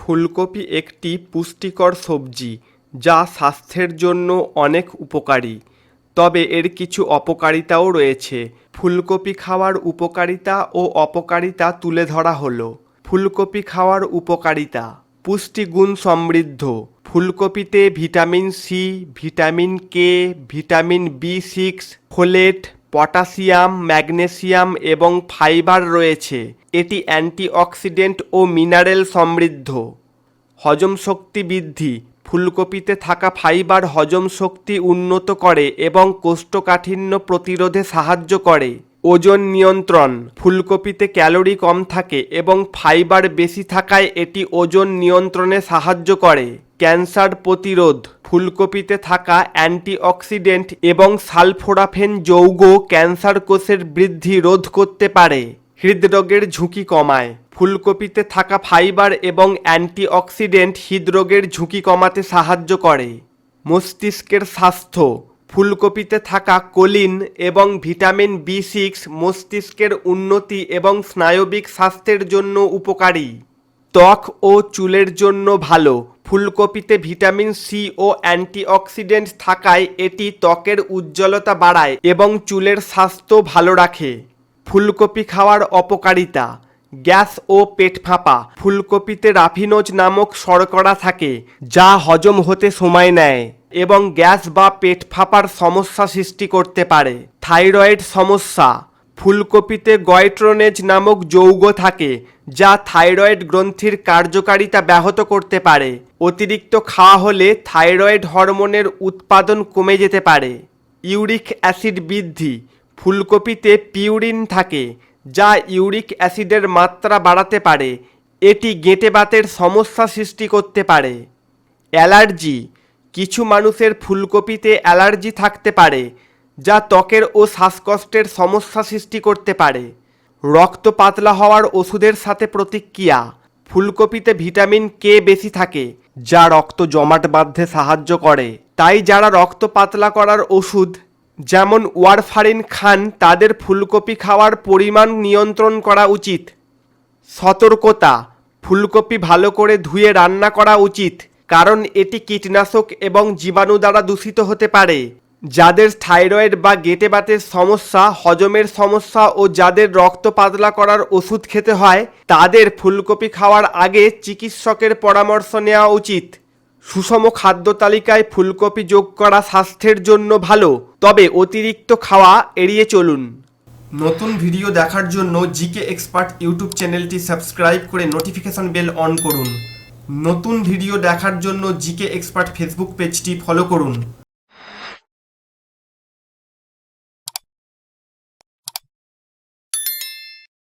ফুলকপি একটি পুষ্টিকর সবজি, যা স্বাস্থ্যের জন্য অনেক উপকারী। তবে এর কিছু অপকারিতাও রয়েছে। ফুলকপি খাওয়ার উপকারিতা ও অপকারিতা তুলে ধরা হলো। ফুলকপি খাওয়ার উপকারিতা, পুষ্টিগুণ সমৃদ্ধ। ফুলকপিতে vitamin C, vitamin K, vitamin B six, folate, potassium, magnesium এবং ফাইবার রয়েছে। এটি অ্যান্টিঅক্সিডেন্ট ও মিনারেল সমৃদ্ধ। হজম শক্তি বৃদ্ধি, ফুলকপিতে থাকা ফাইবার হজম শক্তি উন্নত করে এবং কোষ্ঠকাঠিন্য প্রতিরোধে সাহায্য করে। ওজন নিয়ন্ত্রণ, ফুলকপিতে ক্যালোরি কম থাকে এবং ফাইবার বেশি থাকায় এটি ওজন নিয়ন্ত্রণে সাহায্য করে। ক্যান্সার প্রতিরোধ, ফুলকপিতে থাকা অ্যান্টিঅক্সিডেন্ট এবং সালফোরাফেন যৌগ ক্যান্সার কোষের বৃদ্ধি রোধ করতে পারে। হৃদরোগের ঝুঁকি কমায়। ফুলকপিতে থাকা ফাইবার এবং অ্যান্টিঅক্সিডেন্ট হৃদরোগের ঝুঁকি কমাতে সাহায্য করে। মস্তিষ্কের স্বাস্থ্য। ফুলকপিতে থাকা কোলিন এবং ভিটামিন বি সিক্স মস্তিষ্কের উন্নতি এবং স্নায়বিক স্বাস্থ্যের জন্য উপকারী। ত্বক ও চুলের জন্য ভালো। ফুলকপিতে ভিটামিন সি ও অ্যান্টিঅক্সিডেন্ট থাকায় এটি ত্বকের উজ্জ্বলতা বাড়ায় এবং চুলের স্বাস্থ্য ভালো রাখে। ফুলকপি খাওয়ার অপকারিতা। গ্যাস ও পেট ফাঁপা। ফুলকপিতে রাফিনোজ নামক শর্করা থাকে, যা হজম হতে সময় নেয় এবং গ্যাস বা পেট ফাঁপার সমস্যা সৃষ্টি করতে পারে। থাইরয়েড সমস্যা। ফুলকপিতে গয়ট্রোনেজ নামক যৌগ থাকে, যা থাইরয়েড গ্রন্থির কার্যকারিতা ব্যাহত করতে পারে। অতিরিক্ত খাওয়া হলে থাইরয়েড হরমোনের উৎপাদন কমে যেতে পারে। ইউরিক অ্যাসিড বৃদ্ধি। ফুলকপিতে পিউরিন থাকে, যা ইউরিক অ্যাসিডের মাত্রা বাড়াতে পারে। এটি গেঁটে বাতের সমস্যা সৃষ্টি করতে পারে। অ্যালার্জি, কিছু মানুষের ফুলকপিতে অ্যালার্জি থাকতে পারে, যা ত্বকের ও শ্বাসকষ্টের সমস্যা সৃষ্টি করতে পারে। রক্ত পাতলা হওয়ার ওষুধের সাথে প্রতিক্রিয়া, ফুলকপিতে ভিটামিন কে বেশি থাকে, যা রক্ত জমাট বাঁধতে সাহায্য করে। তাই যারা রক্ত পাতলা করার ওষুধ যেমন ওয়ারফারিন খান তাদের ফুলকপি খাওয়ার পরিমাণ নিয়ন্ত্রণ করা উচিত। সতর্কতা, ফুলকপি ভালো করে ধুয়ে রান্না করা উচিত, কারণ এটি কীটনাশক এবং জীবাণু দ্বারা দূষিত হতে পারে। যাদের থাইরয়েড বা গেটে বাতের সমস্যা, হজমের সমস্যা ও যাদের রক্ত পাতলা করার ওষুধ খেতে হয়, তাদের ফুলকপি খাওয়ার আগে চিকিৎসকের পরামর্শ নেওয়া উচিত। সুষম খাদ্য তালিকায় ফুলকপি যোগ করা স্বাস্থ্যের জন্য ভালো, তবে অতিরিক্ত খাওয়া এড়িয়ে চলুন। নতুন ভিডিও দেখার জন্য জিকে এক্সপার্ট ইউটিউব চ্যানেলটি সাবস্ক্রাইব করে নোটিফিকেশন বেল অন করুন। নতুন ভিডিও দেখার জন্য জিকে এক্সপার্ট ফেসবুক পেজটি ফলো করুন।